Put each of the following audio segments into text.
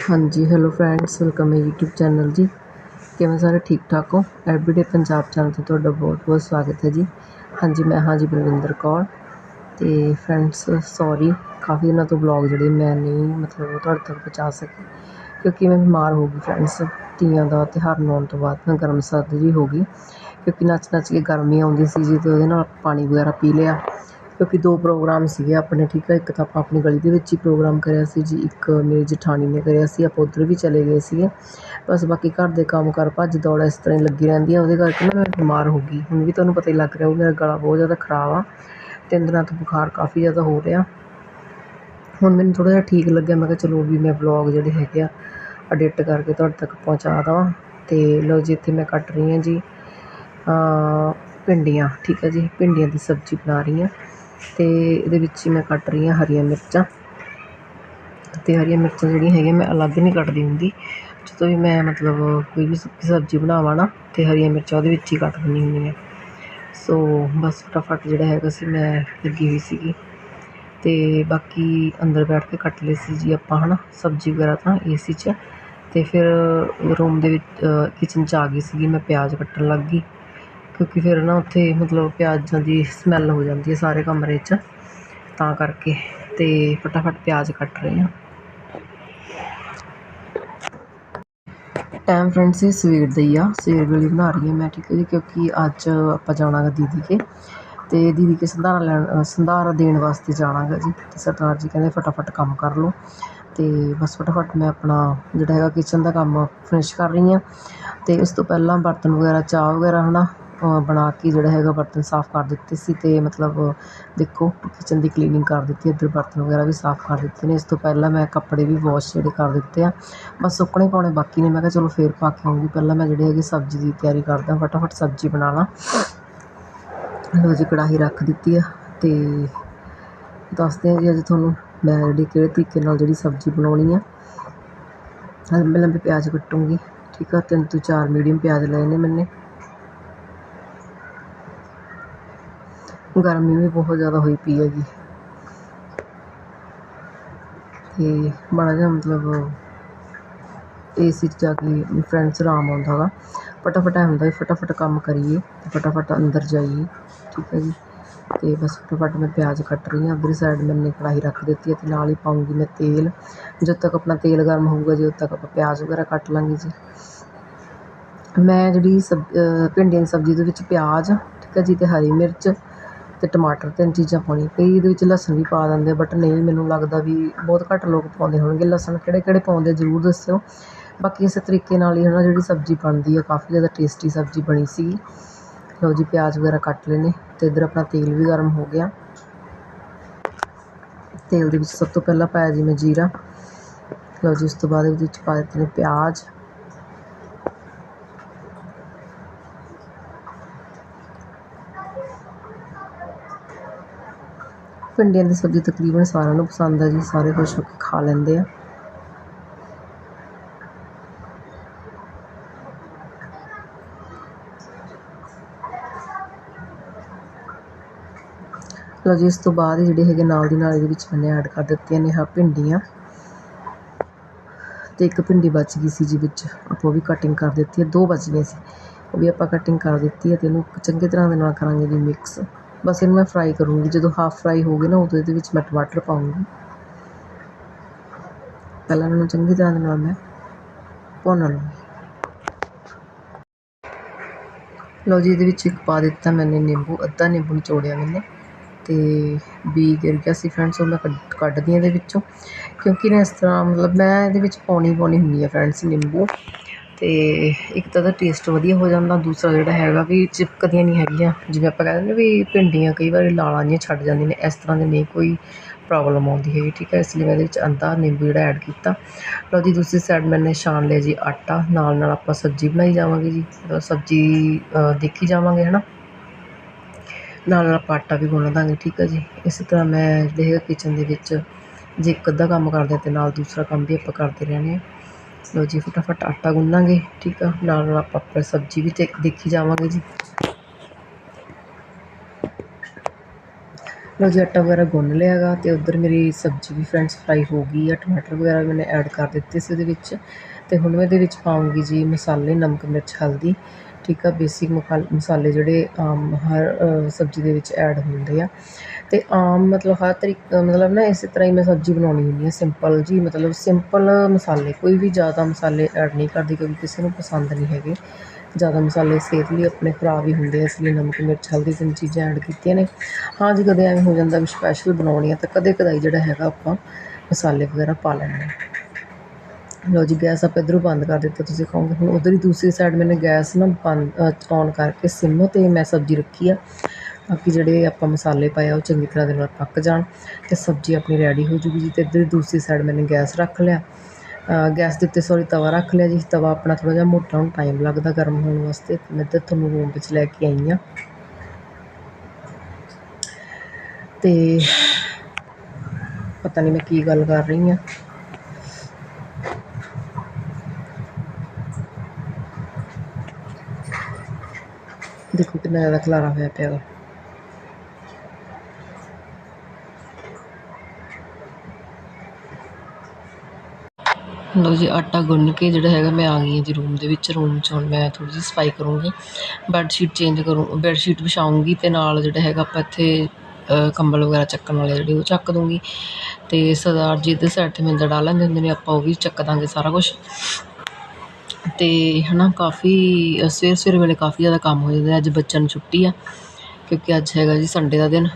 ਹਾਂਜੀ hello friends welcome ਹੈ YouTube channel ਜੀ। ਕਿਵੇਂ ਸਾਰੇ? ਠੀਕ ਠਾਕ ਹੋ? ਐਵਰੀਡੇ ਪੰਜਾਬ ਚੈਨਲ ਤੇ ਤੁਹਾਡਾ ਬਹੁਤ ਬਹੁਤ ਸਵਾਗਤ ਹੈ ਜੀ। ਹਾਂਜੀ, ਮੈਂ ਹਾਂ ਜੀ ਬਲਵਿੰਦਰ ਕੌਰ। ਤੇ ਫਰੈਂਡਸ ਸੌਰੀ ਕਾਫੀ ਦਿਨਾਂ ਤੋਂ ਵਲੌਗ ਜਿਹੜੇ ਮੈਂ ਨਹੀਂ, ਮਤਲਬ ਤੁਹਾਡੇ ਤੱਕ ਪਹੁੰਚਾ ਸਕੀ। ਕਿਉਂਕਿ ਮੈਂ ਬਿਮਾਰ ਹੋ ਗਈ ਫਰੈਂਡਸ ਤੀਆਂ ਦਾ ਤਿਉਹਾਰ ਮਨਾਉਣ ਤੋਂ ਬਾਅਦ, ਮੈਂ ਗਰਮ ਸਰਦ ਜੀ ਹੋ ਗਈ। ਕਿਉਂਕਿ ਨੱਚ ਨੱਚ ਕੇ ਗਰਮੀ ਆਉਂਦੀ ਸੀ ਜੀ, ਤੇ ਉਹਦੇ ਨਾਲ ਪਾਣੀ ਵਗੈਰਾ ਪੀ ਲਿਆ। ਕਿਉਂਕਿ ਦੋ ਪ੍ਰੋਗਰਾਮ ਸੀਗੇ ਆਪਣੇ, ਠੀਕ ਆ? ਇੱਕ ਤਾਂ ਆਪਾਂ ਆਪਣੀ ਗਲੀ ਦੇ ਵਿੱਚ ਹੀ ਪ੍ਰੋਗਰਾਮ ਕਰਿਆ ਸੀ ਜੀ, ਇੱਕ ਮੇਰੀ ਜਠਾਣੀ ਨੇ ਕਰਿਆ ਸੀ, ਆਪਾਂ ਉੱਧਰ ਵੀ ਚਲੇ ਗਏ ਸੀਗੇ। ਬਸ ਬਾਕੀ ਘਰ ਦੇ ਕੰਮ ਕਾਰ ਭੱਜ ਦੌੜ ਇਸ ਤਰ੍ਹਾਂ ਹੀ ਲੱਗੀ ਰਹਿੰਦੀ ਆ, ਉਹਦੇ ਕਰਕੇ ਨਾ ਮੈਂ ਬਿਮਾਰ ਹੋ ਗਈ। ਹੁਣ ਵੀ ਤੁਹਾਨੂੰ ਪਤਾ ਹੀ ਲੱਗ ਰਿਹਾ ਉਹ ਮੇਰਾ ਗਲਾ ਬਹੁਤ ਜ਼ਿਆਦਾ ਖਰਾਬ ਆ। ਤਿੰਨ ਦਿਨਾਂ ਤੋਂ ਬੁਖਾਰ ਕਾਫੀ ਜ਼ਿਆਦਾ ਹੋ ਰਿਹਾ। ਹੁਣ ਮੈਨੂੰ ਥੋੜ੍ਹਾ ਜਿਹਾ ਠੀਕ ਲੱਗਿਆ, ਮੈਂ ਕਿਹਾ ਚਲੋ ਵੀ ਮੈਂ ਵਲੌਗ ਜਿਹੜੇ ਹੈਗੇ ਆ ਐਡਿਟ ਕਰਕੇ ਤੁਹਾਡੇ ਤੱਕ ਪਹੁੰਚਾ ਦੇਵਾਂ। ਅਤੇ ਲਓ ਜੀ, ਇੱਥੇ ਮੈਂ ਕੱਟ ਰਹੀ ਹਾਂ ਜੀ ਭਿੰਡੀਆਂ, ਠੀਕ ਹੈ ਜੀ, ਭਿੰਡੀਆਂ ਦੀ ਸਬਜ਼ੀ ਬਣਾ ਰਹੀ ਹਾਂ। ਅਤੇ ਇਹਦੇ ਵਿੱਚ ਹੀ ਮੈਂ ਕੱਟ ਰਹੀ ਹਾਂ ਹਰੀਆਂ ਮਿਰਚਾਂ। ਅਤੇ ਹਰੀਆਂ ਮਿਰਚਾਂ ਜਿਹੜੀਆਂ ਹੈਗੀਆਂ ਮੈਂ ਅਲੱਗ ਨਹੀਂ ਕੱਟਦੀ ਹੁੰਦੀ। ਜਦੋਂ ਵੀ ਮੈਂ ਮਤਲਬ ਕੋਈ ਵੀ ਸੁੱਕੀ ਸਬਜ਼ੀ ਬਣਾਵਾਂ ਨਾ ਅਤੇ ਹਰੀਆਂ ਮਿਰਚਾਂ ਉਹਦੇ ਵਿੱਚ ਹੀ ਕੱਟ ਦਿੰਦੀ ਹੁੰਦੀ ਹਾਂ। ਸੋ ਬਸ ਫਟਾਫਟ ਜਿਹੜਾ ਹੈਗਾ ਸੀ ਮੈਂ ਲੱਗੀ ਹੋਈ ਸੀਗੀ। ਅਤੇ ਬਾਕੀ ਅੰਦਰ ਬੈਠ ਕੇ ਕੱਟ ਲਈ ਸੀ ਜੀ ਆਪਾਂ ਹੈ ਨਾ ਸਬਜ਼ੀ ਵਗੈਰਾ ਤਾਂ ਏ ਸੀ 'ਚ। ਅਤੇ ਫਿਰ ਰੂਮ ਦੇ ਵਿੱਚ ਕਿਚਨ 'ਚ ਆ ਗਈ ਸੀਗੀ, ਮੈਂ ਪਿਆਜ਼ ਕੱਟਣ ਲੱਗ ਗਈ। ਕਿਉਂਕਿ ਫਿਰ ਨਾ ਉੱਥੇ ਮਤਲਬ ਪਿਆਜ਼ਾਂ ਦੀ ਸਮੈਲ ਹੋ ਜਾਂਦੀ ਹੈ ਸਾਰੇ ਕਮਰੇ 'ਚ, ਤਾਂ ਕਰਕੇ ਅਤੇ ਫਟਾਫਟ ਪਿਆਜ਼ ਕੱਟ ਰਹੇ ਹਾਂ। ਟਾਈਮ ਫਰੈਂਡਸ ਇਹ ਸਵੇਰ ਦਾ ਹੀ ਆ। ਸਵੇਰ ਵੇਲੇ ਬਣਾ ਰਹੀ ਹਾਂ ਮੈਂ, ਠੀਕ ਹੈ ਜੀ, ਕਿਉਂਕਿ ਅੱਜ ਆਪਾਂ ਜਾਣਾ ਗਾ ਦੀਦੀ ਕੇ ਅਤੇ ਦੀਦੀ ਕੇ ਸੰਧਾਰਾ ਲੈਣ ਸੰਧਾਰਾ ਦੇਣ ਵਾਸਤੇ ਜਾਣਾ ਗਾ ਜੀ। ਅਤੇ ਸਰਦਾਰ ਜੀ ਕਹਿੰਦੇ ਫਟਾਫਟ ਕੰਮ ਕਰ ਲਓ। ਅਤੇ ਬਸ ਫਟਾਫਟ ਮੈਂ ਆਪਣਾ ਜਿਹੜਾ ਹੈਗਾ ਕਿਚਨ ਦਾ ਕੰਮ ਫਿਨਿਸ਼ ਕਰ ਰਹੀ ਹਾਂ। ਅਤੇ ਉਸ ਤੋਂ ਪਹਿਲਾਂ ਬਰਤਨ ਵਗੈਰਾ, ਚਾਹ ਵਗੈਰਾ ਹੈ ਨਾ ਬਣਾ ਕੇ ਜਿਹੜਾ ਹੈਗਾ ਬਰਤਨ ਸਾਫ਼ ਕਰ ਦਿੱਤੇ ਸੀ ਅਤੇ ਮਤਲਬ ਦੇਖੋ ਕਿਚਨ ਦੀ ਕਲੀਨਿੰਗ ਕਰ ਦਿੱਤੀ, ਇੱਧਰ ਬਰਤਨ ਵਗੈਰਾ ਵੀ ਸਾਫ਼ ਕਰ ਦਿੱਤੇ ਨੇ। ਇਸ ਤੋਂ ਪਹਿਲਾਂ ਮੈਂ ਕੱਪੜੇ ਵੀ ਵਾਸ਼ ਜਿਹੜੇ ਕਰ ਦਿੱਤੇ ਆ। ਬਸ ਸੁੱਕਣੇ ਪਾਉਣੇ ਬਾਕੀ ਨੇ। ਮੈਂ ਕਿਹਾ ਚਲੋ ਫਿਰ ਪਾ ਕੇ ਆਉਂਗੀ। ਪਹਿਲਾਂ ਮੈਂ ਜਿਹੜੇ ਹੈਗੇ ਸਬਜ਼ੀ ਦੀ ਤਿਆਰੀ ਕਰਦਾ, ਫਟਾਫਟ ਸਬਜ਼ੀ ਬਣਾ ਲਾਂ। ਲਓ ਜੀ, ਕੜਾਹੀ ਰੱਖ ਦਿੱਤੀ ਆ ਅਤੇ ਦੱਸਦੇ ਹਾਂ ਜੀ, ਅੱਜ ਤੁਹਾਨੂੰ ਮੈਂ ਜਿਹੜੀ ਕਿਹੜੇ ਤਰੀਕੇ ਨਾਲ ਜਿਹੜੀ ਸਬਜ਼ੀ ਬਣਾਉਣੀ ਆ। ਲੰਬੇ ਲੰਬੇ ਪਿਆਜ਼ ਕੱਟੂੰਗੀ, ਠੀਕ ਆ? ਤਿੰਨ ਤੋਂ ਚਾਰ ਮੀਡੀਅਮ ਪਿਆਜ਼ ਲਏ ਨੇ ਮੈਨੇ। ਗਰਮੀ ਵੀ ਬਹੁਤ ਜ਼ਿਆਦਾ ਹੋਈ ਪਈ ਹੈਗੀ ਅਤੇ ਮਾੜਾ ਜਿਹਾ ਮਤਲਬ ਏ ਸੀ 'ਚ ਜਾ ਕੇ ਫਰੈਂਡਸ ਆਰਾਮ ਆਉਂਦਾ ਗਾ। ਫਟਾਫਟ ਐਂ ਹੁੰਦਾ ਵੀ ਫਟਾਫਟ ਕੰਮ ਕਰੀਏ ਅਤੇ ਫਟਾਫਟ ਅੰਦਰ ਜਾਈਏ ਠੀਕ ਹੈ ਜੀ ਅਤੇ ਬਸ ਫਟਾਫਟ ਮੈਂ ਪਿਆਜ਼ ਕੱਟ ਰਹੀ ਹਾਂ ਉੱਧਰ ਸਾਈਡ ਮੈਨੇ ਕੜਾਹੀ ਰੱਖ ਦਿੱਤੀ ਹੈ ਅਤੇ ਨਾਲ ਹੀ ਪਾਉਂਗੀ ਮੈਂ ਤੇਲ ਜਦ ਤੱਕ ਆਪਣਾ ਤੇਲ ਗਰਮ ਹੋਊਗਾ ਜੀ ਉਦੋਂ ਤੱਕ ਆਪਾਂ ਪਿਆਜ਼ ਵਗੈਰਾ ਕੱਟ ਲਾਂਗੇ ਜੀ ਮੈਂ ਜਿਹੜੀ ਸਬ ਭਿੰਡੀਆਂ ਦੀ ਸਬਜ਼ੀ ਦੇ ਵਿੱਚ ਪਿਆਜ਼ ਠੀਕ ਹੈ ਜੀ ਅਤੇ ਹਰੀ ਮਿਰਚ ਅਤੇ ਟਮਾਟਰ ਤਿੰਨ ਚੀਜ਼ਾਂ ਪਾਉਣੀਆਂ ਕਈ ਇਹਦੇ ਵਿੱਚ ਲਸਣ ਵੀ ਪਾ ਦਿੰਦੇ ਬਟ ਨਹੀਂ, ਮੈਨੂੰ ਲੱਗਦਾ ਵੀ ਬਹੁਤ ਘੱਟ ਲੋਕ ਪਾਉਂਦੇ ਹੋਣਗੇ ਲਸਣ। ਕਿਹੜੇ ਕਿਹੜੇ ਪਾਉਂਦੇ ਜ਼ਰੂਰ ਦੱਸਿਓ। ਬਾਕੀ ਇਸੇ ਤਰੀਕੇ ਨਾਲ ਹੀ ਹੈ ਨਾ ਜਿਹੜੀ ਸਬਜ਼ੀ ਬਣਦੀ ਹੈ ਕਾਫੀ ਜ਼ਿਆਦਾ ਟੇਸਟੀ ਸਬਜ਼ੀ ਬਣੀ ਸੀਗੀ। ਲਓ ਜੀ, ਪਿਆਜ਼ ਵਗੈਰਾ ਕੱਟ ਲਏ ਨੇ ਅਤੇ ਇੱਧਰ ਆਪਣਾ ਤੇਲ ਵੀ ਗਰਮ ਹੋ ਗਿਆ। ਤੇਲ ਦੇ ਵਿੱਚ ਸਭ ਤੋਂ ਪਹਿਲਾਂ ਪਾਇਆ ਜੀ ਮੈਂ ਜੀਰਾ। ਲਓ ਜੀ, ਉਸ ਤੋਂ ਬਾਅਦ ਇਹਦੇ ਵਿੱਚ ਪਾ ਦਿੱਤੇ ਨੇ ਪਿਆਜ਼। ਭਿੰਡੀਆਂ ਦੀ ਸਬਜ਼ੀ ਤਕਰੀਬਨ ਸਾਰਿਆਂ ਨੂੰ ਪਸੰਦ ਹੈ ਜੀ, ਸਾਰੇ ਖੁਸ਼ ਹੋ ਕੇ ਖਾ ਲੈਂਦੇ ਆ। ਲਓ ਜੀ, ਇਸ ਤੋਂ ਬਾਅਦ ਜਿਹੜੇ ਹੈਗੇ ਨਾਲ ਦੀ ਨਾਲ ਇਹਦੇ ਵਿੱਚ ਮੈंने ਐਡ ਕਰ ਦਿੱਤੀਆਂ ਨੇ ਹਾਂ ਭਿੰਡੀਆਂ। ਅਤੇ ਇੱਕ ਭਿੰਡੀ ਬਚ ਗਈ ਸੀ ਜੀ ਵਿੱਚ, ਆਪਾਂ ਉਹ ਵੀ ਕਟਿੰਗ ਕਰ ਦਿੱਤੀ ਹੈ ਦੋ ਬਚ ਗਈਆਂ ਸੀ। ਉਹ ਵੀ ਆਪਾਂ ਕਟਿੰਗ ਕਰ ਦਿੱਤੀ ਹੈ ਅਤੇ ਇਹਨੂੰ ਚੰਗੇ ਤਰ੍ਹਾਂ ਦੇ ਨਾਲ ਕਰਾਂਗੇ ਜੀ ਮਿਕਸ ਬਸ ਇਹਨੂੰ ਮੈਂ ਫਰਾਈ ਕਰੂੰਗੀ। ਜਦੋਂ ਹਾਫ ਫਰਾਈ ਹੋ ਗਏ ਨਾ, ਉਦੋਂ ਇਹਦੇ ਵਿੱਚ ਮੈਂ ਟਮਾਟਰ ਪਾਉਂਗੀ ਪਹਿਲਾਂ ਇਹਨਾਂ ਨੂੰ ਚੰਗੀ ਤਰ੍ਹਾਂ ਦੇ ਨਾਲ ਮੈਂ ਭੁੰਨ ਲਵਾਂਗੀ ਲਓ ਜੀ, ਇਹਦੇ ਵਿੱਚ ਇੱਕ ਪਾ ਦਿੱਤਾ ਮੈਨੇ ਨਿੰਬੂ, ਅੱਧਾ ਨਿੰਬੂ ਨਿਚੋੜਿਆ ਮੈਨੇ। ਅਤੇ ਬੀ ਗਿਰ ਗਿਆ ਸੀ ਫਰੈਂਡਸ ਉਹ ਮੈਂ ਕੱਢ, ਕੱਢਦੀ ਇਹਦੇ ਵਿੱਚੋਂ। ਕਿਉਂਕਿ ਨਾ ਇਸ ਤਰ੍ਹਾਂ ਮਤਲਬ ਮੈਂ ਇਹਦੇ ਵਿੱਚ ਪਾਉਣੀ ਪਾਉਣੀ ਹੁੰਦੀ ਹੈ ਫਰੈਂਡਸ ਨਿੰਬੂ। ਅਤੇ ਇੱਕ ਤਾਂ ਉਹਦਾ ਟੇਸਟ ਵਧੀਆ ਹੋ ਜਾਂਦਾ, ਦੂਸਰਾ ਜਿਹੜਾ ਹੈਗਾ ਵੀ ਚਿਪਕਦੀਆਂ ਨਹੀਂ ਹੈਗੀਆਂ, ਜਿਵੇਂ ਆਪਾਂ ਕਹਿ ਦਿੰਦੇ ਵੀ ਭਿੰਡੀਆਂ ਕਈ ਵਾਰੀ ਲਾਲਾਂ ਜਿਹੀਆਂ ਛੱਡ ਜਾਂਦੀਆਂ ਨੇ, ਇਸ ਤਰ੍ਹਾਂ ਦੀ ਨਹੀਂ ਕੋਈ ਪ੍ਰੋਬਲਮ ਆਉਂਦੀ ਹੈਗੀ, ਠੀਕ ਹੈ, ਇਸ ਲਈ ਮੈਂ ਇਹਦੇ ਵਿੱਚ ਅੱਧਾ, ਨਿੰਬੂ ਜਿਹੜਾ ਐਡ ਕੀਤਾ। ਲਓ ਜੀ, ਦੂਸਰੀ ਸਾਈਡ ਮੈਨੇ ਛਾਣ ਲਿਆ ਜੀ ਆਟਾ, ਨਾਲ ਨਾਲ ਆਪਾਂ ਸਬਜ਼ੀ ਬਣਾਈ ਜਾਵਾਂਗੇ ਜੀ ਸਬਜ਼ੀ ਦੇਖੀ ਜਾਵਾਂਗੇ ਹੈ ਨਾ ਨਾਲ ਨਾਲ ਆਪਾਂ ਆਟਾ ਵੀ ਗੁੰਨ ਦਾਂਗੇ ਠੀਕ ਹੈ ਜੀ। ਇਸੇ ਤਰ੍ਹਾਂ ਮੈਂ ਜਿਹੜੇ ਹੈਗਾ ਕਿਚਨ ਦੇ ਵਿੱਚ ਜੇ ਇੱਕ ਅੱਧਾ ਕੰਮ ਕਰਦੇ ਅਤੇ ਨਾਲ ਦੂਸਰਾ ਕੰਮ ਵੀ ਆਪਾਂ ਕਰਦੇ ਰਹਿੰਦੇ ਹਾਂ। ਲਓ ਜੀ, ਫਟਾਫਟ ਆਟਾ ਗੁੰਨਾਂਗੇ, ਠੀਕ ਆ? ਨਾਲ ਨਾਲ ਆਪਾਂ ਆਪਣੀ ਸਬਜ਼ੀ ਵੀ ਦੇਖੀ ਜਾਵਾਂਗੇ ਜੀ। ਲਓ ਜੀ, ਆਟਾ ਵਗੈਰਾ ਗੁੰਨ ਲਿਆ ਗਾ ਤੇ ਉਧਰ ਮੇਰੀ ਸਬਜ਼ੀ ਵੀ ਫਰੈਂਡਸ ਫਰਾਈ ਹੋ ਗਈ ਆ, ਟਮਾਟਰ ਵਗੈਰਾ ਮੈਨੇ ਐਡ ਕਰ ਦਿੱਤੇ ਸੀ ਉਹਦੇ ਵਿੱਚ। ਤੇ ਹੁਣ ਮੈਂ ਇਹਦੇ ਵਿੱਚ ਪਾਉਂਗੀ ਜੀ ਮਸਾਲੇ, ਨਮਕ, ਮਿਰਚ, ਹਲਦੀ। ਠੀਕ ਆ ਬੇਸਿਕ ਮਸਾਲੇ ਜਿਹੜੇ ਆਮ ਹਰ ਸਬਜ਼ੀ ਦੇ ਵਿੱਚ ਐਡ ਹੁੰਦੇ ਆ। ਅਤੇ ਆਮ ਮਤਲਬ ਹਰ ਤਰੀਕਾ, ਮਤਲਬ ਨਾ ਇਸੇ ਤਰ੍ਹਾਂ ਹੀ ਮੈਂ ਸਬਜ਼ੀ ਬਣਾਉਣੀ ਹੁੰਦੀ ਹੈ ਸਿੰਪਲ ਜੀ, ਮਤਲਬ ਸਿੰਪਲ ਮਸਾਲੇ, ਕੋਈ ਵੀ ਜ਼ਿਆਦਾ ਮਸਾਲੇ ਐਡ ਨਹੀਂ ਕਰਦੀ ਕਿਉਂਕਿ ਕਿਸੇ ਨੂੰ ਪਸੰਦ ਨਹੀਂ ਹੈਗੇ। ਜ਼ਿਆਦਾ ਮਸਾਲੇ ਸਿਹਤ ਲਈ ਆਪਣੇ ਖਰਾਬ ਹੀ ਹੁੰਦੇ ਆ, ਇਸ ਲਈ ਨਮਕ, ਮਿਰਚ, ਹਲਦੀ ਤਿੰਨ ਚੀਜ਼ਾਂ ਐਡ ਕੀਤੀਆਂ ਨੇ। ਹਾਂ ਜੀ, ਕਦੇ ਐਵੇਂ ਹੋ ਜਾਂਦਾ ਵੀ ਸਪੈਸ਼ਲ ਬਣਾਉਣੀ ਆ ਤਾਂ ਕਦੇ ਕਦਾਈ ਜਿਹੜਾ ਹੈਗਾ ਆਪਾਂ ਮਸਾਲੇ ਵਗੈਰਾ ਪਾ ਲੈਣੇ ਹਾਂ ਲਓ ਜੀ, ਗੈਸ ਆਪਾਂ ਇੱਧਰੋਂ ਬੰਦ ਕਰ ਦਿੱਤਾ, ਤੁਸੀਂ ਕਹੋਗੇ ਹੁਣ ਉਧਰ ਹੀ ਦੂਸਰੀ ਸਾਈਡ ਮੈंने ਗੈਸ ਨਾ ਬੰਦ ਔਨ ਕਰਕੇ ਸਿਮ ਤੇ ਮੈਂ ਸਬਜ਼ੀ ਰੱਖੀ ਆ। ਬਾਕੀ ਜਿਹੜੇ ਆਪਾਂ ਮਸਾਲੇ ਪਾਏ ਆ, ਉਹ ਚੰਗੀ ਤਰ੍ਹਾਂ ਦੇ ਨਾਲ ਪੱਕ ਜਾਣ ਤੇ ਸਬਜ਼ੀ ਆਪਣੀ ਰੈਡੀ ਹੋ ਜੂਗੀ ਜੀ ਤੇ ਇੱਧਰ ਦੂਸਰੀ ਸਾਈਡ ਮੈਨੇ ਗੈਸ ਰੱਖ ਲਿਆ। ਗੈਸ ਦੇ ਉੱਤੇ ਸੌਰੀ ਤਵਾ ਰੱਖ ਲਿਆ ਜੀ। ਤਵਾ ਆਪਣਾ ਥੋੜਾ ਜਿਹਾ ਮੋਟਾ ਹੁਣ ਟਾਈਮ ਲੱਗਦਾ ਗਰਮ ਹੋਣ ਵਾਸਤੇ। ਮੈਂ ਇੱਧਰ ਤੁਹਾਨੂੰ ਰੂਮ ਵਿੱਚ ਲੈ ਕੇ ਆਈ ਹਾਂ ਤੇ ਪਤਾ ਨਹੀਂ ਮੈਂ ਕੀ ਗੱਲ ਕਰ ਰਹੀ ਹਾਂ ਦੇਖੋ ਕਿੰਨਾ ਜ਼ਿਆਦਾ ਖਲਾਰਾ ਹੋਇਆ ਪਿਆ ਗਾ। ਲਓ ਜੀ, ਆਟਾ ਗੁੰਨ ਕੇ ਜਿਹੜਾ ਹੈਗਾ ਮੈਂ ਆ ਗਈ ਹਾਂ ਜੀ ਰੂਮ ਦੇ ਵਿੱਚ। ਰੂਮ 'ਚ ਹੁਣ ਮੈਂ ਥੋੜੀ ਜਿਹੀ ਸਫ਼ਾਈ ਕਰੂੰਗੀ। ਬੈੱਡ ਸ਼ੀਟ ਚੇਂਜ ਕਰੂੰ ਬੈੱਡ ਸ਼ੀਟ ਵਿਛਾਉਂਗੀ ਤੇ ਨਾਲ ਜਿਹੜਾ ਹੈਗਾ ਆਪਾਂ ਇੱਥੇ ਕੰਬਲ ਵਗੈਰਾ ਚੱਕਣ ਵਾਲੇ ਜਿਹੜੇ ਉਹ ਚੱਕ ਦੂੰਗੀ। ਤੇ ਸਰਦਾਰ ਜੀ ਦੇ ਸਾਈਡ ਤੇ ਮਿੰਦਰ ਡਾਹ ਲੈਂਦੇ ਹੁੰਦੇ ਨੇ, ਆਪਾਂ ਉਹ ਵੀ ਚੱਕ ਦਾਂਗੇ ਸਾਰਾ ਕੁਝ ਅਤੇ ਹੈ ਨਾ ਕਾਫੀ, ਸਵੇਰੇ ਸਵੇਰੇ ਵੇਲੇ ਕਾਫੀ ਜ਼ਿਆਦਾ ਕੰਮ ਹੋ ਜਾਂਦਾ ਅੱਜ ਬੱਚਿਆਂ ਨੂੰ ਛੁੱਟੀ ਆ, ਕਿਉਂਕਿ ਅੱਜ ਹੈਗਾ ਜੀ ਸੰਡੇ ਦਾ ਦਿਨ।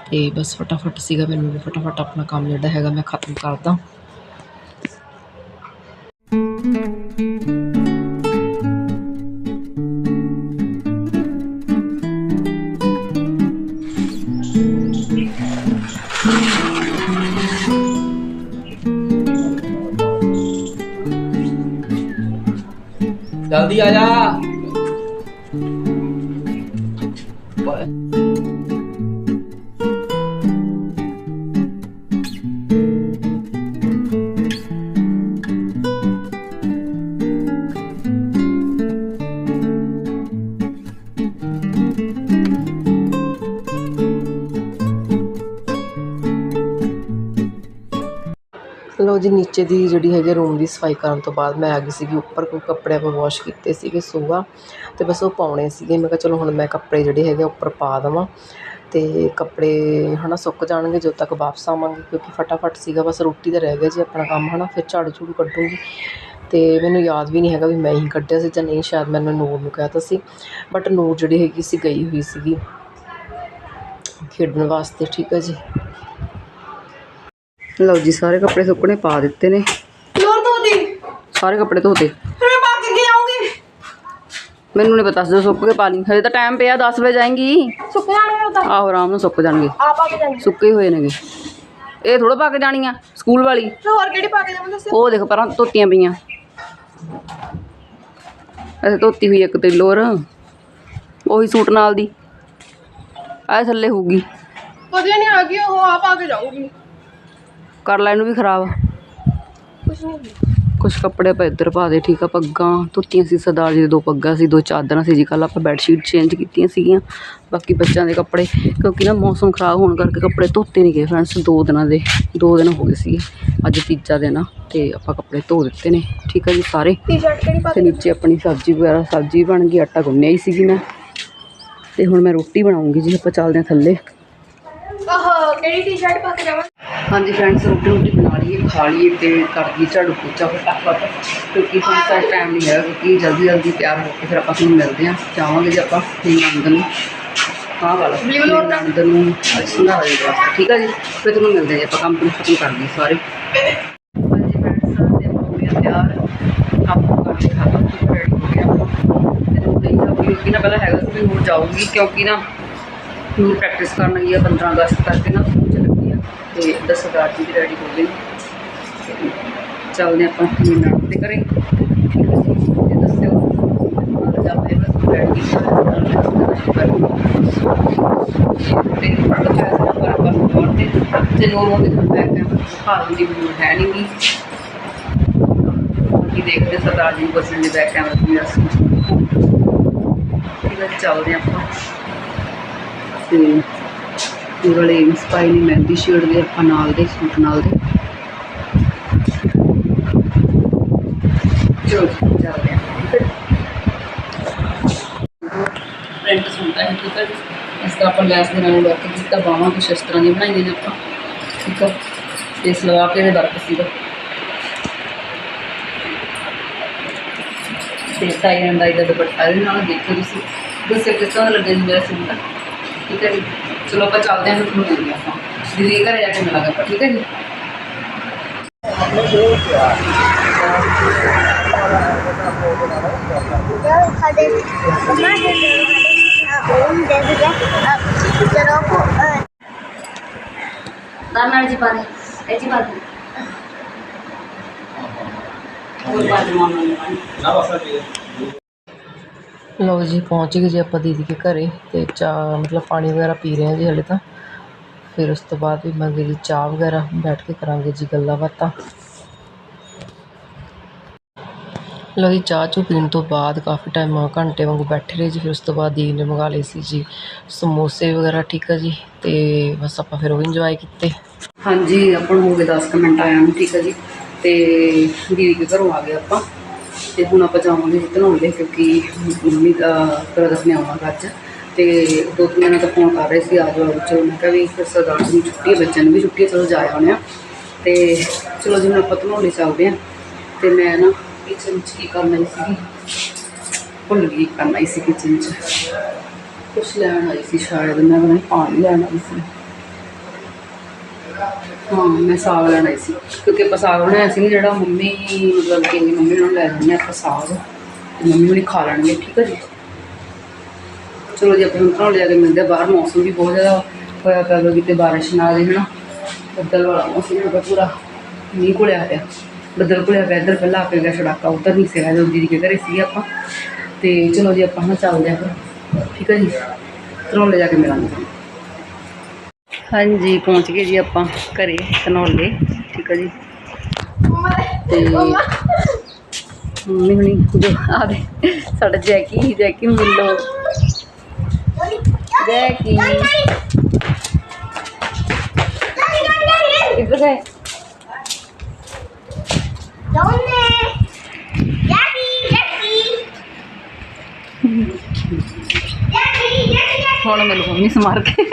ਅਤੇ ਬਸ ਫਟਾਫਟ ਸੀਗਾ ਮੈਨੂੰ ਵੀ, ਫਟਾਫਟ ਆਪਣਾ ਕੰਮ ਜਿਹੜਾ ਹੈਗਾ ਮੈਂ ਖਤਮ ਕਰਦਾ। 小弟呀 ਜੀ ਨੀਚੇ ਦੀ ਜਿਹੜੀ ਹੈਗੀ ਰੂਮ ਦੀ ਸਫ਼ਾਈ ਕਰਨ ਤੋਂ ਬਾਅਦ ਮੈਂ ਆ ਗਈ ਸੀਗੀ, ਉੱਪਰ ਕੋਈ ਕੱਪੜੇ ਆਪਾਂ ਵਾਸ਼ ਕੀਤੇ ਸੀਗੇ ਸੁਬਹਾ ਅਤੇ ਬਸ ਉਹ ਪਾਉਣੇ ਸੀਗੇ। ਮੈਂ ਕਿਹਾ ਚਲੋ ਹੁਣ ਮੈਂ ਕੱਪੜੇ ਜਿਹੜੇ ਹੈਗੇ ਉੱਪਰ ਪਾ ਦੇਵਾਂ ਅਤੇ ਕੱਪੜੇ ਹੈ ਨਾ ਸੁੱਕ ਜਾਣਗੇ ਜਦੋਂ ਤੱਕ ਵਾਪਸ ਆਵਾਂਗੇ, ਕਿਉਂਕਿ ਫਟਾਫਟ ਸੀਗਾ। ਬਸ ਰੋਟੀ ਦਾ ਰਹਿ ਗਿਆ ਜੀ ਆਪਣਾ ਕੰਮ ਹੈ ਨਾ ਫਿਰ ਝਾੜੂ ਝੂੜੂ ਕੱਢੂੰਗੀ ਅਤੇ ਮੈਨੂੰ ਯਾਦ ਵੀ ਨਹੀਂ ਹੈਗਾ ਵੀ ਮੈਂ ਹੀ ਕੱਢਿਆ ਸੀ ਜਾਂ ਨਹੀਂ, ਸ਼ਾਇਦ ਮੈਨੂੰ ਨੂਰ ਨੂੰ ਕਹਿ ਤਾ ਸੀ। ਬਟ ਨੂਰ ਜਿਹੜੀ ਹੈਗੀ ਸੀ ਗਈ ਹੋਈ ਸੀਗੀ ਖੇਡਣ ਵਾਸਤੇ, ਠੀਕ ਹੈ ਜੀ। ਲਓ ਜੀ ਸਾਰੇ ਕੱਪੜੇ ਸੁੱਕਣੇ ਪਾ ਦਿੱਤੇ ਨੇ। ਲੋਰ ਤੋਂ ਦੀ ਸਾਰੇ ਕੱਪੜੇ ਧੋਤੇ। ਫਿਰ ਮੈਂ ਪਾ ਕੇ ਕੀ ਆਉਂਗੀ ਮੈਨੂੰ ਨਹੀਂ ਪਤਾ ਜਦੋਂ ਸੁੱਕ ਕੇ ਪਾ ਲਈ। ਹਜੇ ਤਾਂ ਟਾਈਮ ਪਿਆ 10 ਵਜੇ ਜਾਏਂਗੀ। ਸੁੱਕ ਜਾਣਗੇ ਉਹ ਤਾਂ। ਆਹੋ ਆਰਾਮ ਨਾਲ ਸੁੱਕ ਜਾਣਗੇ। ਆ ਪਾ ਕੇ ਜਾਣਗੇ ਸੁੱਕੇ ਹੀ ਹੋਏ ਨੇਗੇ। ਇਹ ਥੋੜਾ ਪਾ ਕੇ ਜਾਣੀ ਆ ਸਕੂਲ ਵਾਲੀ। ਹੋਰ ਕਿਹੜੀ ਪਾ ਕੇ ਜਾਵਾਂ ਦੱਸਿਓ। ਉਹ ਦੇਖ ਪਰਾਂ ਧੋਤੀਆਂ ਪਈਆਂ। ਅਸੇ ਧੋਤੀ ਹੋਈ ਇੱਕ ਤੇ ਲੋਰ ਉਹੀ ਸੂਟ ਨਾਲ ਦੀ। ਆ ਥੱਲੇ ਹੋਊਗੀ। ਵਧੀਆ ਨਹੀਂ ਆ ਗਈ ਉਹ ਆ ਪਾ ਕੇ ਜਾਊਂਗੀ। ਕਰ ਲੈ ਇਹਨੂੰ ਵੀ ਖਰਾਬ। ਕੁਛ ਨਹੀਂ ਕੁਛ ਕੱਪੜੇ ਆਪਾਂ ਇੱਧਰ ਪਾ ਦੇ ਠੀਕ ਆ ਪੱਗਾਂ ਧੋਤੀਆਂ ਸੀ ਸਰਦਾਰ ਜੀ ਦੇ ਦੋ ਪੱਗਾਂ ਸੀ ਦੋ ਚਾਦਰਾਂ ਸੀ ਜੀ ਕੱਲ ਆਪਾਂ ਬੈੱਡ ਸ਼ੀਟ ਚੇਂਜ ਕੀਤੀਆਂ ਸੀਗੀਆਂ ਬਾਕੀ ਬੱਚਿਆਂ ਦੇ ਕੱਪੜੇ ਕਿਉਂਕਿ ਨਾ ਮੌਸਮ ਖਰਾਬ ਹੋਣ ਕਰਕੇ ਕੱਪੜੇ ਧੋਤੇ ਨਹੀਂ ਗਏ ਫਰੈਂਡਸ ਦੋ ਦਿਨਾਂ ਦੇ ਦੋ ਦਿਨ ਹੋ ਗਏ ਸੀਗੇ ਅੱਜ ਤੀਜਾ ਦਿਨ ਆ ਤੇ ਆਪਾਂ ਕੱਪੜੇ ਧੋ ਦਿੱਤੇ ਨੇ ਠੀਕ ਆ ਜੀ ਸਾਰੇ। ਤੇ ਨੀਚੇ ਆਪਣੀ ਸਬਜ਼ੀ ਵਗੈਰਾ ਸਬਜ਼ੀ ਬਣ ਗਈ ਆਟਾ ਗੁੰਨਿਆ ਹੀ ਸੀਗੀ ਮੈਂ। ਤੇ ਹੁਣ ਮੈਂ ਰੋਟੀ ਬਣਾਉਂਗੀ ਜੀ ਆਪਾਂ ਚੱਲਦੇ ਹਾਂ ਥੱਲੇ। ਆਹ ਕਿਹੜੀ ਟੀ-ਸ਼ਰਟ ਪਾ ਕੇ ਜਾਵਾਂ? ਹਾਂਜੀ ਫਰੈਂਡਸ ਰੋਟੀ ਰੋਟੀ ਬਣਾ ਲਈਏ ਖਾ ਲਈਏ ਤੇ ਕਰ ਦਈਏ ਝਾੜੂ ਪੋਚਾ ਫਟਾਫਟ ਕਿਉਂਕਿ ਹੁਣ ਤਾਂ ਟਾਈਮ ਨਹੀਂ ਹੈਗਾ ਕਿਉਂਕਿ ਜਲਦੀ ਜਲਦੀ ਤਿਆਰ ਹੋ ਕੇ ਫਿਰ ਆਪਾਂ ਤੁਹਾਨੂੰ ਮਿਲਦੇ ਹਾਂ। ਜਾਵਾਂਗੇ ਜੀ ਆਪਾਂ ਮੇਰੀ ਨੰਦ ਨੂੰ ਹਾਂ ਵਾਲਾ ਨੰਦ ਨੂੰ ਸੰਧਾਰਾ ਦੇ ਵਾਸਤੇ ਠੀਕ ਹੈ ਜੀ? ਫਿਰ ਤੁਹਾਨੂੰ ਮਿਲਦੇ ਹਾਂ ਆਪਾਂ ਕੰਮ ਕੁਮ ਖਤਮ ਕਰ ਲਈਏ ਸਾਰੇ। ਹਾਂਜੀ ਫਰੈਂਡਸ ਤੇ ਆਪਾਂ ਹੋ ਗਿਆ ਤਿਆਰ ਕੰਮ ਕਰਕੇ ਖਤਮ ਹੋ ਗਿਆ। ਤੇ ਨਹੀਂ ਜਾਊਗੀ ਕਿਉਂਕਿ ਨਾ ਪਹਿਲਾਂ ਹੈਗਾ ਸੀ ਵੀ ਹੋਰ ਜਾਊਗੀ ਕਿਉਂਕਿ ਨਾ ਨੂੰ ਪ੍ਰੈਕਟਿਸ ਕਰਨ ਗਈ ਆ 15 ਅਗਸਤ ਕਰਕੇ ਨਾ, ਸਕੂਲ ਚ ਲੱਗੀ ਆ। ਤੇ ਇੱਧਰ ਸਰਦਾਰ ਜੀ ਵੀ ਰੈਡੀ ਹੋ ਗਏ ਤੇ ਚੱਲਦੇ ਆਪਾਂ ਮੀਨਾ ਤੇ ਕਰੇ ਤੇ ਦੱਸਿਓ। ਅੱਜ ਆਪਣੇ ਬਸ ਰੈਡੀ ਤੇ ਫੜ ਕੇ ਆਇਆ ਪਰ ਪਾਸਪੋਰਟ ਤੇ ਤੇ ਨੂਰ ਉਹਦੇ ਨਾਲ ਬੈਕ ਕੈਮਰਾ ਹਾਲ ਦੀ ਵੀ ਹੈ ਨਹੀਂ ਗੀ। ਬਾਕੀ ਦੇਖਦੇ ਸਰਦਾਰ ਜੀ ਬਸ ਦੇ ਬੈਕ ਕੈਮਰਾ ਵੀ ਅਸੀਂ। ਠੀਕ ਹੈ ਚੱਲਦੇ ਆਪਾਂ। ਤੇ ਇਹ ਵਾਲੇ ਇੰਸਪਾਈ ਮਹਿੰਦੀ ਸ਼ੇਡ ਦੇ ਆਪਾਂ ਨਾਲ ਦੇ, ਸੂਟ ਨਾਲ ਦੇ। ਚਲੋ ਚੱਲਦੇ ਹਾਂ। ਪ੍ਰਿੰਟ ਸੂਟ ਹੈ, ਠੀਕ ਹੈ ਇਸ ਤਰ੍ਹਾਂ ਆਪਾਂ ਲੈਸ ਦੇ ਨਾਲ ਵਰਕ ਕੀਤਾ ਬਾਹਾਂ ਕੁਛ ਇਸ ਤਰ੍ਹਾਂ ਦੀ ਬਣਾਈਆਂ ਨੇ ਆਪਾਂ, ਠੀਕ ਹੈ। ਤੇ ਸਲਵਾਰ ਤੇ ਵਰਕ ਸੀਗਾ। ਤੇ ਟਾਈ ਐਂਡ ਦਾ ਦੁਪੱਟਾ ਇਹਦੇ ਨਾਲ ਦੇਖੋ ਤੁਸੀਂ। ਦੱਸਿਓ ਕਿਸ ਤਰ੍ਹਾਂ ਲੱਗਿਆ ਮੇਰਾ ਸੂਟ? ਠੀਕ ਹੈ ਜੀ ਚਲੋ ਆਪਾਂ ਚੱਲਦੇ ਹਾਂ ਫਿਰ ਤੁਹਾਨੂੰ ਮਿਲਦੇ ਹਾਂ ਆਪਾਂ ਦੀਦੀ ਦੇ ਘਰੇ ਜਾ ਕੇ ਮਿਲਾਂਗੇ ਆਪਾਂ ਠੀਕ ਹੈ ਜੀ ਨਾਲ ਜੀ ਪਾਣੀ ਇਹ ਜੀ ਬਾਤ ਹੋਰ ਬਾਜੂ ਮਾਮਾ ਪਾਣੀ ਨਾ ਬਸ ਆ ਜੀ ਲਓ ਜੀ, ਪਹੁੰਚ ਗਏ ਜੀ ਆਪਾਂ ਦੀਦੀ ਕੇ ਘਰੇ ਤੇ ਚਾਹ, ਮਤਲਬ ਪਾਣੀ ਵਗੈਰਾ ਪੀ ਰਹੇ ਹਾਂ ਜੀ ਹਲੇ ਤਾਂ। ਫਿਰ ਉਸ ਤੋਂ ਬਾਅਦ ਵੀ ਮੰਗੇ ਜੀ ਚਾਹ ਵਗੈਰਾ ਬੈਠ ਕੇ ਕਰਾਂਗੇ ਜੀ ਗੱਲਾਂ ਬਾਤਾਂ। ਲਓ ਜੀ, ਚਾਹ ਚੂ ਪੀਣ ਤੋਂ ਬਾਅਦ ਕਾਫੀ ਟਾਈਮ ਘੰਟੇ ਵਾਂਗੂ ਬੈਠੇ ਰਹੇ ਜੀ, ਫਿਰ ਉਸ ਤੋਂ ਬਾਅਦ ਦੀਦੀ ਨੇ ਮੰਗਾ ਲਏ ਸੀ ਜੀ ਸਮੋਸੇ ਵਗੈਰਾ, ਠੀਕ ਆ ਜੀ, ਤੇ ਬਸ ਆਪਾਂ ਫਿਰ ਉਹ ਇੰਜੋਏ ਕੀਤੇ। ਹਾਂਜੀ, ਆਪਾਂ ਨੂੰ ਹੋ ਗਏ 10 ਕੁ ਮਿੰਟ ਆਇਆ ਨੂੰ, ਠੀਕ ਹੈ ਜੀ, ਤੇ ਦੀਦੀ ਦੇ ਘਰੋਂ ਆ ਗਏ ਆਪਾਂ। ਤੇ ਹੁਣ ਆਪਾਂ ਜਾਵਾਂਗੇ ਜੀ ਧਨੌਲੇ ਕਿਉਂਕਿ ਮੰਮੀ ਦਾ ਬ੍ਰਦਰ ਨੇ ਆਉਣਾ ਅੱਜ ਤੇ ਦੋ ਤਿੰਨ ਦਿਨਾਂ ਤੋਂ ਫੋਨ ਕਰ ਰਹੇ ਸੀ, ਆ ਜਾਓ ਚਲੋ ਮੈਂ ਕਿਹਾ ਵੀ ਫਿਰ ਸਰਦਾਰ ਨੂੰ ਛੁੱਟੀ ਬੱਚਿਆਂ ਨੂੰ ਵੀ ਛੁੱਟੀ ਹੈ ਚਲੋ ਜਾ ਆਉਂਦੇ ਆ। ਤੇ ਚਲੋ ਜੀ ਹੁਣ ਆਪਾਂ ਧਨੌਲੇ ਚੱਲਦੇ ਆ। ਤੇ ਮੈਂ ਨਾ ਕਿਚਨ 'ਚ ਕੀ ਕਰਨਾ ਆਈ ਸੀਗੀ ਭੁੱਲ ਗਈ ਕੀ ਕਰਨਾ ਆਈ ਸੀ ਕਿਚਨ 'ਚ। ਕੁਛ ਲੈਣ ਆਈ ਸੀ ਸ਼ਾਇਦ, ਮੈਂ ਪਤਾ ਪਾਣੀ ਲੈਣ ਆਈ ਸੀ। ਹਾਂ, ਮੈਂ ਸਾਗ ਲੈਣਾ ਸੀ। ਕਿਉਂਕਿ ਆਪਾਂ ਸਾਗ ਬਣਾਇਆ ਸੀ ਨਾ, ਜਿਹੜਾ ਮੰਮੀ, ਮਤਲਬ ਕਿ ਮੰਮੀ ਨੂੰ ਲੈ ਜਾਂਦੇ ਹਾਂ ਆਪਾਂ ਸਾਗ, ਤੇ ਮੰਮੀ ਹੁਣੀ ਖਾ ਲੈਣਗੇ, ਠੀਕ ਹੈ ਜੀ? ਚਲੋ ਜੀ, ਆਪਾਂ ਹੁਣ ਘਰੋਂ ਜਾ ਕੇ ਮਿਲਦੇ ਹਾਂ ਬਾਹਰ ਮੌਸਮ ਵੀ ਬਹੁਤ ਜ਼ਿਆਦਾ ਹੋਇਆ ਪਿਆ ਵਾ ਕਿਤੇ ਬਾਰਿਸ਼ ਨਾ ਆ ਜਾਏ ਹਨਾ? ਬੱਦਲ ਵਾਲਾ ਮੌਸਮ ਹੈਗਾ ਪੂਰਾ। ਮੀਂਹ ਘੁਲਿਆ ਪਿਆ। ਬੱਦਲ ਘੁਲਿਆ ਪਿਆ, ਇੱਧਰ ਪਹਿਲਾਂ ਆ ਕੇ ਗਿਆ ਛੜਾਕਾ, ਉੱਧਰ ਨਹੀਂ ਸੀਗਾ, ਜਦੋਂ ਦੀਦੀ ਦੇ ਘਰੇ ਸੀ ਆਪਾਂ। ਤੇ ਚਲੋ ਜੀ, ਆਪਾਂ ਹੁਣ ਚੱਲਦੇ ਹਾਂ ਫਿਰ। ਠੀਕ ਹੈ ਜੀ? ਘਰੋਂ ਲੈ ਜਾ ਕੇ ਮਿਲਾਂਗੇ। ਹਾਂਜੀ ਪਹੁੰਚ ਗਏ ਜੀ ਆਪਾਂ ਘਰੇ ਧਨੌਲੇ ਠੀਕ ਹੈ ਜੀ ਤੇ ਮੰਮੀ ਹੁਣੀ ਜੋ ਆ ਦੇ ਸਾਡਾ ਜੈਕੀ ਜੈਕੀ ਨੂੰ ਮਿਲੋ ਜੈਕੀ ਕਿੱਧਰ ਗਏ ਹੁਣ ਮਿਲੋ ਮੰਮੀ ਸਮਾਰ ਕੇ।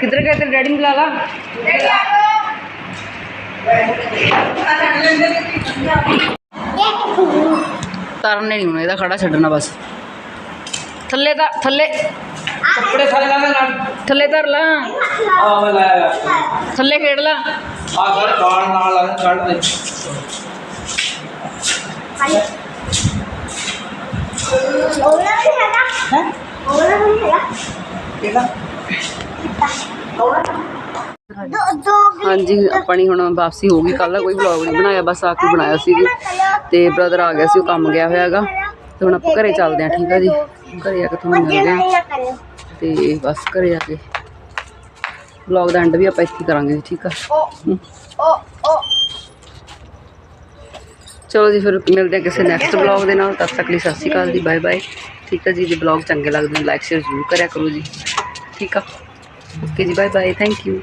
ਕਿੱਧਰ ਗਏ ਤੇ ਡੈਡੀ ਨੂੰ ਬੁਲਾ ਲਾ। ਤਰਨੇ ਨਹੀਂ ਹੁਣ ਇਹਦਾ ਖੜਾ ਛੱਡਣਾ ਬਸ। ਥੱਲੇ ਤਾਂ ਥੱਲੇ ਕੱਪੜੇ ਸਾਰੇ ਲਾ ਨਾਲ। ਥੱਲੇ ਧਰ ਲਾ। ਆ ਮੈਂ ਲਾਇਆ ਥੱਲੇ ਖੇਡ ਲਾ। ਆ ਸਾਰੇ ਬਾਲ ਨਾਲ ਲਾ ਕੱਢ ਦੇ। ਹਾਂਜੀ ਆਪਣੀ ਹੁਣ ਵਾਪਸੀ ਹੋ ਗਈ। ਕੱਲ ਦਾ ਕੋਈ ਵਲੌਗ ਨਹੀਂ ਬਣਾਇਆ ਬਸ ਆ ਕੇ ਬਣਾਇਆ ਸੀ ਜੀ ਤੇ ਬ੍ਰਦਰ ਆ ਗਿਆ ਸੀ ਉਹ ਕੰਮ ਗਿਆ ਹੋਇਆ ਹੈਗਾ ਤੇ ਹੁਣ ਆਪਾਂ ਘਰੇ ਚੱਲਦੇ ਹਾਂ ਠੀਕ ਆ ਜੀ? ਘਰੇ ਆ ਕੇ ਤੁਹਾਨੂੰ ਮਿਲਦੇ ਹਾਂ। ਤੇ ਬਸ ਘਰੇ ਆ ਕੇ। ਵਲੌਗ ਦਾ ਐਂਡ ਵੀ ਆਪਾਂ ਇੱਥੇ ਕਰਾਂਗੇ ਠੀਕ ਆ? ਹਮ। ਚਲੋ ਜੀ, ਫਿਰ ਮਿਲਦੇ ਹਾਂ ਕਿਸੇ ਨੈਕਸਟ ਵਲੌਗ ਦੇ ਨਾਲ। ਤਦ ਤੱਕ ਲਈ ਸਤਿ ਸ਼੍ਰੀ ਅਕਾਲ ਜੀ ਬਾਏ ਬਾਏ ਠੀਕ ਆ ਜੀ, ਜੇ ਵਲੌਗ ਚੰਗੇ ਲੱਗਦੇ ਨੇ ਲਾਈਕ ਸ਼ੇਅਰ ਜ਼ਰੂਰ ਕਰਿਆ ਕਰੋ ਜੀ। ਠੀਕ ਆ? ਓਕੇ ਜੀ ਬਾਏ ਬਾਏ ਥੈਂਕ ਯੂ